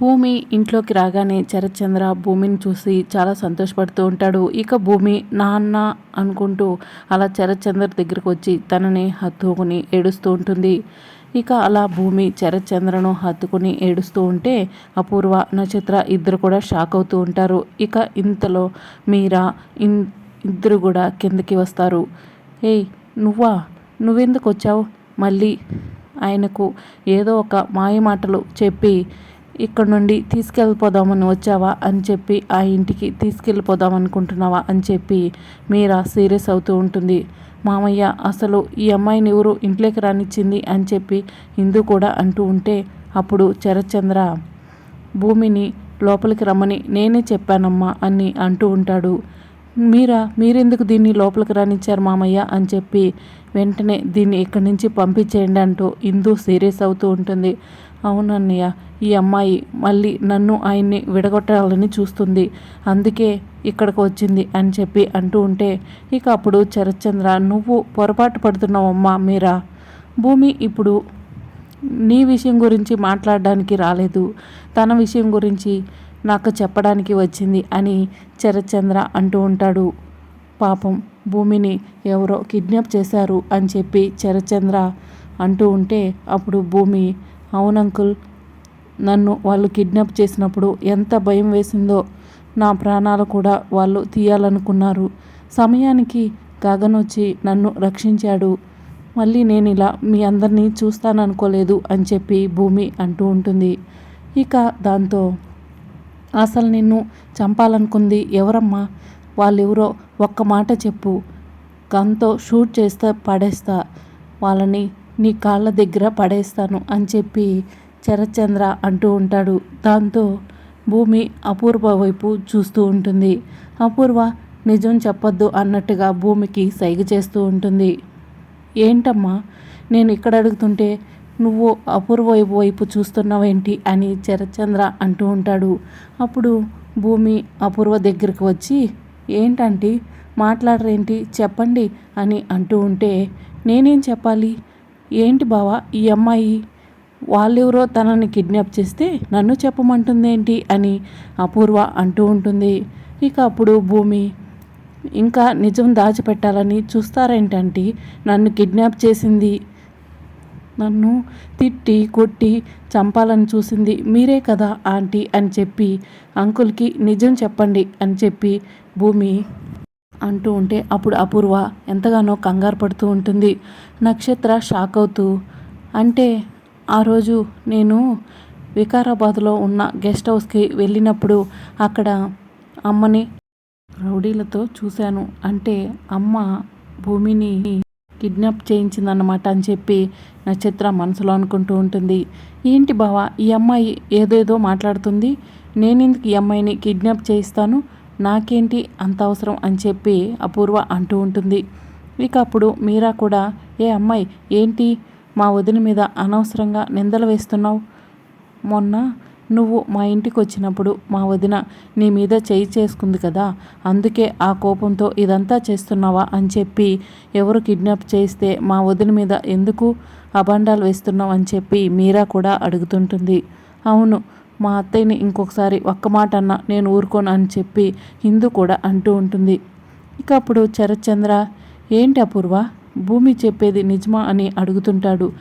భూమి ఇంట్లోకి రాగానే చరచంద్ర భూమిని చూసి చాలా సంతోషపడుతూ ఉంటాడు. ఇక భూమి నాన్న అనుకుంటూ అలా చరచంద్ర దగ్గరకు వచ్చి తనని హత్తుకుని ఏడుస్తూ ఉంటుంది. ఇక అలా భూమి చరచంద్రను హత్తుకుని ఏడుస్తూ ఉంటే అపూర్వ నక్షత్ర ఇద్దరు కూడా షాక్ అవుతూ ఉంటారు. ఇక ఇంతలో మీరా ఇన్ ఇద్దరు కూడా కిందకి వస్తారు. ఏయ్ నువ్వా? నువ్వెందుకు వచ్చావు? మళ్ళీ ఆయనకు ఏదో ఒక మాయమాటలు చెప్పి ఇక్కడ నుండి తీసుకెళ్ళిపోదామని వచ్చావా అని చెప్పి ఆ ఇంటికి తీసుకెళ్ళిపోదాం అనుకుంటున్నావా అని చెప్పి మీరా సీరియస్ అవుతూ ఉంటుంది. మామయ్య అసలు ఈ అమ్మాయిని ఎవరు ఇంట్లోకి రానిచ్చింది అని చెప్పి ఇందు కూడా అంటూ ఉంటే అప్పుడు చరచంద్ర భూమిని లోపలికి రమ్మని నేనే చెప్పానమ్మా అని అంటూ ఉంటాడు. మీరా మీరెందుకు దీన్ని లోపలికి రానిచ్చారు మామయ్య అని చెప్పి వెంటనే దీన్ని ఇక్కడి నుంచి పంపించేయండి అంటూ ఇందు సీరియస్ అవుతూ ఉంటుంది. అవునన్నయ్య ఈ అమ్మాయి మళ్ళీ నన్ను ఆయన్ని విడగొట్టాలని చూస్తుంది. అందుకే ఇక్కడికి వచ్చింది అని చెప్పి అంటూ ఉంటే ఇక అప్పుడు చరచంద్ర నువ్వు పొరపాటు పడుతున్నావమ్మా మీరా? భూమి ఇప్పుడు నీ విషయం గురించి మాట్లాడడానికి రాలేదు. తన విషయం గురించి నాకు చెప్పడానికి వచ్చింది అని చరచంద్ర అంటూ ఉంటాడు. పాపం భూమిని ఎవరో కిడ్నాప్ చేశారు అని చెప్పి చరచంద్ర అంటూ ఉంటే అప్పుడు భూమి అవును అంకుల్ నన్ను వాళ్ళు కిడ్నాప్ చేసినప్పుడు ఎంత భయం వేసిందో నా ప్రాణాలు కూడా వాళ్ళు తీయాలనుకున్నారు. సమయానికి గగన్ వచ్చి నన్ను రక్షించాడు. మళ్ళీ నేను ఇలా మీ అందరినీ చూస్తాననుకోలేదు అని చెప్పి భూమి అంటూ ఉంటుంది. ఇక దాంతో అసలు నిన్ను చంపాలనుకుంది ఎవరమ్మా? వాళ్ళెవరో ఒక్క మాట చెప్పు. గన్తో షూట్ చేస్తా పడేస్తా. వాళ్ళని నీ కాళ్ళ దగ్గర పడేస్తాను అని చెప్పి శరత్చంద్ర అంటూ ఉంటాడు. దాంతో భూమి అపూర్వ వైపు చూస్తూ ఉంటుంది. అపూర్వ నిజం చెప్పొద్దు అన్నట్టుగా భూమికి సైగ చేస్తూ ఉంటుంది. ఏంటమ్మా నేను ఇక్కడ అడుగుతుంటే నువ్వు అపూర్వ వైపు చూస్తున్నావేంటి అని శరత్చంద్ర అంటూ ఉంటాడు. అప్పుడు భూమి అపూర్వ దగ్గరికి వచ్చి ఏంటంటే మాట్లాడరేంటి? చెప్పండి అని అంటూ ఉంటే నేనేం చెప్పాలి? ఏంటి బావా ఈ అమ్మాయి? వాళ్ళెవరో తనని కిడ్నాప్ చేస్తే నన్ను చెప్పమంటుందేంటి అని అపూర్వ అంటూ ఉంటుంది. ఇక అప్పుడు భూమి ఇంకా నిజం దాచిపెట్టాలని చూస్తారేంటంటే నన్ను కిడ్నాప్ చేసింది నన్ను తిట్టి కొట్టి చంపాలని చూసింది మీరే కదా ఆంటీ అని చెప్పి అంకుల్కి నిజం చెప్పండి అని చెప్పి భూమి అంటూ ఉంటే అప్పుడు అపూర్వ ఎంతగానో కంగారు పడుతూ ఉంటుంది. నక్షత్ర షాక్ అవుతూ అంటే ఆ రోజు నేను వికారాబాద్లో ఉన్న గెస్ట్ హౌస్కి వెళ్ళినప్పుడు అక్కడ అమ్మని రౌడీలతో చూశాను. అంటే అమ్మ భూమిని కిడ్నాప్ చేయించిందన్నమాట అని చెప్పి నక్షత్ర మనసులో అనుకుంటూ ఉంటుంది. ఏంటి బావా ఈ అమ్మాయి ఏదేదో మాట్లాడుతుంది. నేనెందుకు ఈ అమ్మాయిని కిడ్నాప్ చేయిస్తాను? నాకేంటి అంత అవసరం అని చెప్పి అపూర్వ అంటూ ఉంటుంది. ఇక అప్పుడు మీరా కూడా ఏ అమ్మాయి ఏంటి? మా వదిన మీద అనవసరంగా నిందలు వేస్తున్నావు? మొన్న నువ్వు మా ఇంటికి వచ్చినప్పుడు మా వదిన నీ మీద చేయి చేసుకుంది కదా అందుకే ఆ కోపంతో ఇదంతా చేస్తున్నావా? అని చెప్పి ఎవరు కిడ్నాప్ చేస్తే మా వదిన మీద ఎందుకు అబండాలు వేస్తున్నావు అని చెప్పి మీరా కూడా అడుగుతుంటుంది. అవును మా అత్తయ్యని ఇంకొకసారి ఒక్క మాట అన్న నేను ఊరుకోను అని చెప్పి హిందూ కూడా అంటూ ఉంటుంది. ఇక అప్పుడు చరచంద్ర ఏంటి అపూర్వ? భూమి చెప్పేది నిజమా? అని అడుగుతుంటాడు.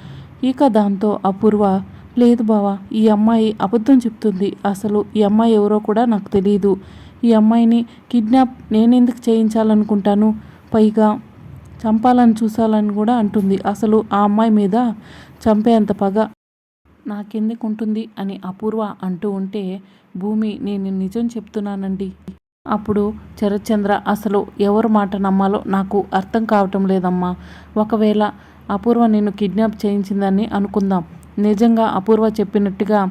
ఇక దాంతో అపూర్వ లేదు బావా ఈ అమ్మాయి అబద్ధం చెప్తుంది. అసలు ఈ అమ్మాయి ఎవరో కూడా నాకు తెలియదు ఈ అమ్మాయిని కిడ్నాప్ నేనెందుకు చేయించాలనుకుంటాను? పైగా చంపాలని చూసాలని కూడా అంటుంది. అసలు ఆ అమ్మాయి మీద చంపేంత పగ నాకెందుకు ఉంటుంది అని అపూర్వ అంటూ ఉంటే భూమి నేను నిజం చెప్తున్నానండి. అప్పుడు చరచంద్ర అసలు ఎవరు మాట నమ్మాలో నాకు అర్థం కావటం లేదమ్మా. ఒకవేళ అపూర్వ నిన్ను కిడ్నాప్ చేయించిందని అనుకుందాం. నిజంగా అపూర్వ చెప్పినట్టుగా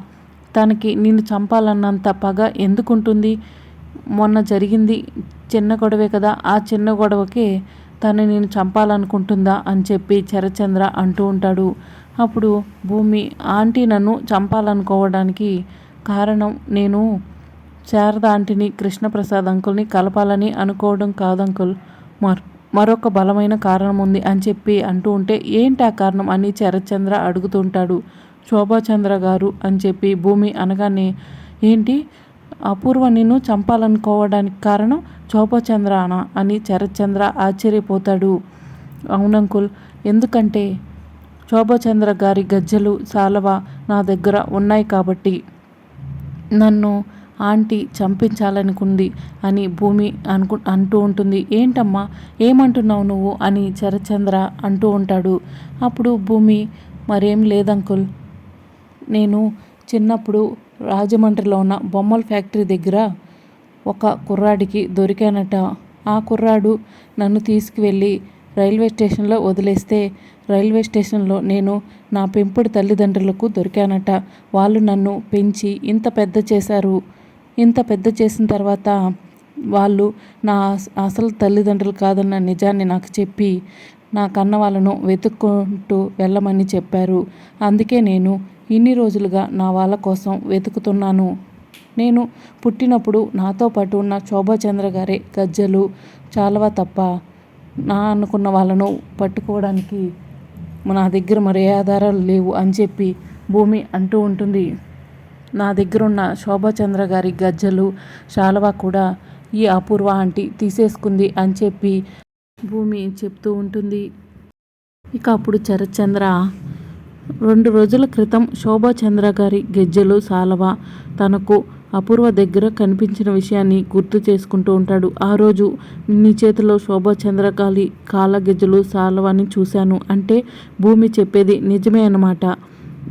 తనకి నిన్ను చంపాలన్నంత పగ ఎందుకుంటుంది? మొన్న జరిగింది చిన్న గొడవే కదా ఆ చిన్న గొడవకే తను నేను చంపాలనుకుంటుందా అని చెప్పి చరచంద్ర అంటూ ఉంటాడు. అప్పుడు భూమి ఆంటీ నన్ను చంపాలనుకోవడానికి కారణం నేను శారద ఆంటీని కృష్ణప్రసాద్ అంకుల్ని కలపాలని అనుకోవడం కాదంకుల్ మర్ మరొక బలమైన కారణం ఉంది అని చెప్పి అంటూ ఉంటే ఏంటి ఆ కారణం అని శరత్చంద్ర అడుగుతుంటాడు. శోభాచంద్ర గారు అని చెప్పి భూమి అనగానే ఏంటి? అపూర్వ నిన్ను చంపాలనుకోవడానికి కారణం శోభాచంద్రనా అని శరత్చంద్ర ఆశ్చర్యపోతాడు. అవునంకుల్ ఎందుకంటే శోభాచంద్ర గారి గజ్జలు సాలవ నా దగ్గర ఉన్నాయి కాబట్టి నన్ను ఆంటీ చంపించాలనుకుంది అని భూమి అనుకు అంటూ ఉంటుంది. ఏంటమ్మా? ఏమంటున్నావు నువ్వు? అని చరచంద్ర అంటూ ఉంటాడు. అప్పుడు భూమి మరేం లేదంకుల్. నేను చిన్నప్పుడు రాజమండ్రిలో ఉన్న బొమ్మల ఫ్యాక్టరీ దగ్గర ఒక కుర్రాడికి దొరికానట. ఆ కుర్రాడు నన్ను తీసుకువెళ్ళి రైల్వే స్టేషన్లో వదిలేస్తే రైల్వే స్టేషన్లో నేను నా పెంపుడు తల్లిదండ్రులకు దొరికానట. వాళ్ళు నన్ను పెంచి ఇంత పెద్ద చేశారు. ఇంత పెద్ద చేసిన తర్వాత వాళ్ళు నా అసలు తల్లిదండ్రులు కాదన్న నిజాన్ని నాకు చెప్పి నా కన్న వాళ్ళను వెతుక్కుంటూ వెళ్ళమని చెప్పారు. అందుకే నేను ఇన్ని రోజులుగా నా వాళ్ళ కోసం వెతుకుతున్నాను. నేను పుట్టినప్పుడు నాతో పాటు ఉన్న శోభాచంద్ర గారే గజ్జలు చాలవా తప్ప నా అనుకున్న వాళ్ళను పట్టుకోవడానికి నా దగ్గర మరే ఆధారాలు లేవు అని చెప్పి భూమి అంటూ ఉంటుంది. నా దగ్గర ఉన్న శోభాచంద్ర గారి గజ్జలు శాలవా కూడా ఈ అపూర్వ ఆంటీ తీసేసుకుంది అని చెప్పి భూమి చెప్తూ ఉంటుంది. ఇక అప్పుడు చరచంద్ర రెండు రోజుల క్రితం శోభాచంద్ర గారి గెజ్జలు సాలవ తనకు అపూర్వ దగ్గర కనిపించిన విషయాన్ని గుర్తు చేసుకుంటూ ఉంటాడు. ఆ రోజు నీ చేతిలో శోభ చంద్రకాళి కాళ్ళ సాలవాన్ని చూశాను. అంటే భూమి చెప్పేది నిజమే అన్నమాట.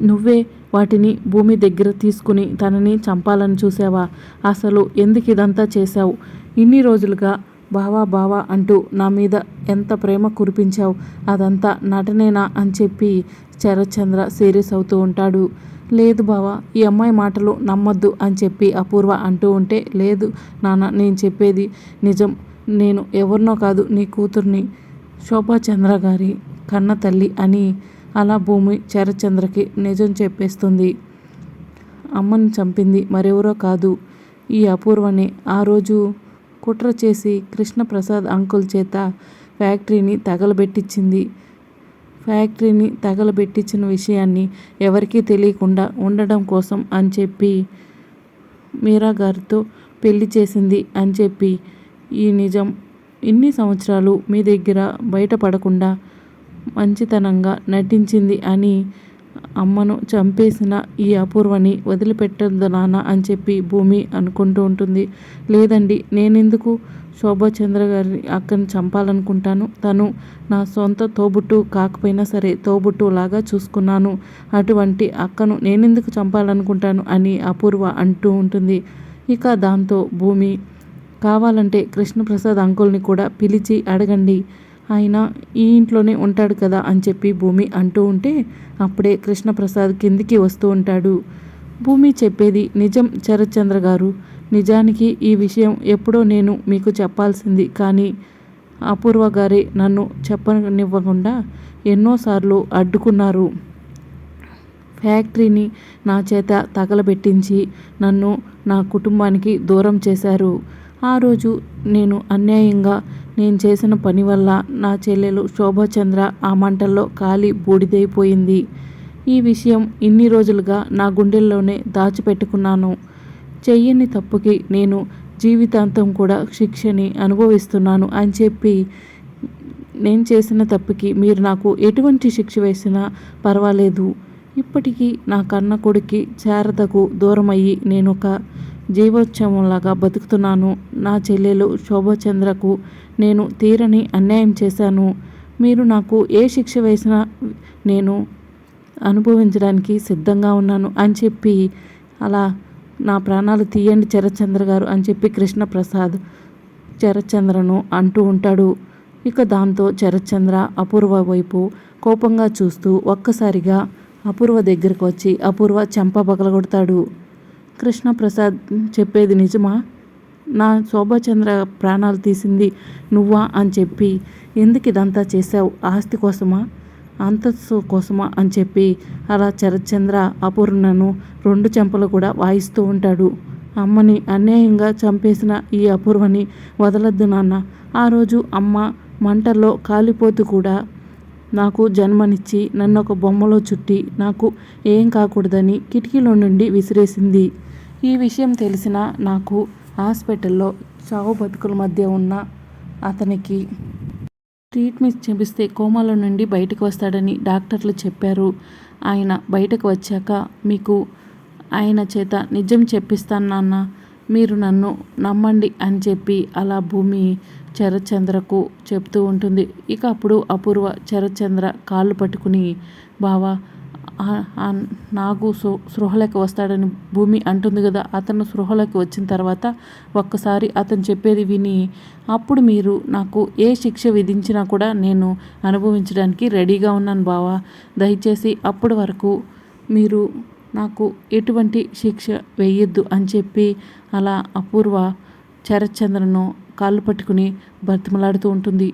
నువ్వే వాటిని భూమి దగ్గర తీసుకుని తనని చంపాలని చూసావా అసలు ఎందుకు ఇదంతా చేశావు? ఇన్ని రోజులుగా బావా బావా అంటూ నా మీద ఎంత ప్రేమ కురిపించావు? అదంతా నటనేనా అని చెప్పి శరత్చంద్ర సీరియస్ అవుతూ ఉంటాడు. లేదు బావా ఈ అమ్మాయి మాటలు నమ్మొద్దు అని చెప్పి అపూర్వ అంటూ ఉంటే లేదు నాన్న నేను చెప్పేది నిజం. నేను ఎవరినో కాదు నీ కూతుర్ని శోభాచంద్ర గారి కన్న తల్లి అని అలా భూమి శరచంద్రకి నిజం చెప్పేస్తుంది. అమ్మని చంపింది మరెవరో కాదు ఈ అపూర్వని. ఆ రోజు కుట్ర చేసి కృష్ణప్రసాద్ అంకుల్ చేత ఫ్యాక్టరీని తగలబెట్టించింది. ఫ్యాక్టరీని తగలబెట్టించిన విషయాన్ని ఎవరికీ తెలియకుండా ఉండడం కోసం అని చెప్పి మీరా గారితో పెళ్ళి చేసింది అని చెప్పి ఈ నిజం ఇన్ని సంవత్సరాలు మీ దగ్గర బయటపడకుండా మంచితనంగా నటించింది అని అమ్మను చంపేసిన ఈ అపూర్వని వదిలిపెట్టద్దు నాన్న అని చెప్పి భూమి అనుకుంటూ ఉంటుంది. లేదండి నేనెందుకు? శోభాచంద్ర గారి అక్కని చంపాలనుకుంటాను. తను నా సొంత తోబుట్టు కాకపోయినా సరే తోబుట్టు లాగా చూసుకున్నాను. అటువంటి అక్కను నేనెందుకు చంపాలనుకుంటాను అని అపూర్వ అంటూ ఉంటుంది. ఇక దాంతో భూమి కావాలంటే కృష్ణప్రసాద్ అంకుల్ని కూడా పిలిచి అడగండి. ఆయన ఈ ఇంట్లోనే ఉంటాడు కదా అని చెప్పి భూమి అంటూ ఉంటే అప్పుడే కృష్ణప్రసాద్ కిందికి వస్తూ ఉంటాడు. భూమి చెప్పేది నిజం శరత్చంద్ర గారు. నిజానికి ఈ విషయం ఎప్పుడో నేను మీకు చెప్పాల్సింది కానీ అపూర్వ గారే నన్ను చెప్పనివ్వకుండా ఎన్నోసార్లు అడ్డుకున్నారు. ఫ్యాక్టరీని నా చేత తగలబెట్టించి నన్ను నా కుటుంబానికి దూరం చేశారు. ఆ రోజు నేను అన్యాయంగా నేను చేసిన పని వల్ల నా చెల్లెలు శోభచంద్ర ఆ మంటల్లో కాలి బూడిదైపోయింది. ఈ విషయం ఇన్ని రోజులుగా నా గుండెల్లోనే దాచిపెట్టుకున్నాను. చెయ్యని తప్పుకి నేను జీవితాంతం కూడా శిక్షని అనుభవిస్తున్నాను అని చెప్పి నేను చేసిన తప్పుకి మీరు నాకు ఎటువంటి శిక్ష వేసినా పర్వాలేదు. ఇప్పటికీ నా కన్న కొడుకి శారదకు దూరమయ్యి నేను ఒక జీవోత్సవంలాగా బతుకుతున్నాను. నా చెల్లెలు శోభచంద్రకు నేను తీరని అన్యాయం చేశాను. మీరు నాకు ఏ శిక్ష వేసినా నేను అనుభవించడానికి సిద్ధంగా ఉన్నాను అని చెప్పి అలా నా ప్రాణాలు తీయండి చరచంద్ర గారు అని చెప్పి కృష్ణప్రసాద్ చరచంద్రను అంటూ ఉంటాడు. ఇక దాంతో చరచంద్ర అపూర్వ వైపు కోపంగా చూస్తూ ఒక్కసారిగా అపూర్వ దగ్గరకు వచ్చి అపూర్వ చెంప పగలగొడతాడు. కృష్ణప్రసాద్ చెప్పేది నిజమా? నా శోభాచంద్ర ప్రాణాలు తీసింది నువ్వా అని చెప్పి ఎందుకు ఇదంతా చేశావు? ఆస్తి కోసమా? అంతస్తు కోసమా? అని చెప్పి అలా చరచంద్ర అపూర్ణను రెండు చెంపలు కూడా వాయిస్తూ ఉంటాడు. అమ్మని అన్యాయంగా చంపేసిన ఈ అపూర్వని వదలద్దు నాన్న. ఆ రోజు అమ్మ మంటల్లో కాలిపోతూ కూడా నాకు జన్మనిచ్చి నన్ను ఒక బొమ్మలో చుట్టి నాకు ఏం కాకూడదని కిటికీలో నుండి విసిరేసింది. ఈ విషయం తెలిసిన నాకు హాస్పిటల్లో చావు బతుకుల మధ్య ఉన్న అతనికి ట్రీట్మెంట్ చేపిస్తే కోమాలో నుండి బయటకు వస్తాడని డాక్టర్లు చెప్పారు. ఆయన బయటకు వచ్చాక మీకు ఆయన చేత నిజం చెప్పిస్తాను నాన్న మీరు నన్ను నమ్మండి అని చెప్పి అలా భూమి శరత్చంద్రకు చెప్తూ ఉంటుంది. ఇక అప్పుడు అపూర్వ శరత్చంద్ర కాళ్ళు పట్టుకుని బావా నాకు సృ సృహలోకి వస్తాడని భూమి అంటుంది కదా. అతను సృహలోకి వచ్చిన తర్వాత ఒక్కసారి అతను చెప్పేది విని అప్పుడు మీరు నాకు ఏ శిక్ష విధించినా కూడా నేను అనుభవించడానికి రెడీగా ఉన్నాను బావా. దయచేసి అప్పటి వరకు మీరు నాకు ఎటువంటి శిక్ష వేయొద్దు అని చెప్పి అలా అపూర్వ శరత్చంద్రను కాళ్ళు పట్టుకుని బతిమలాడుతూ ఉంటుంది.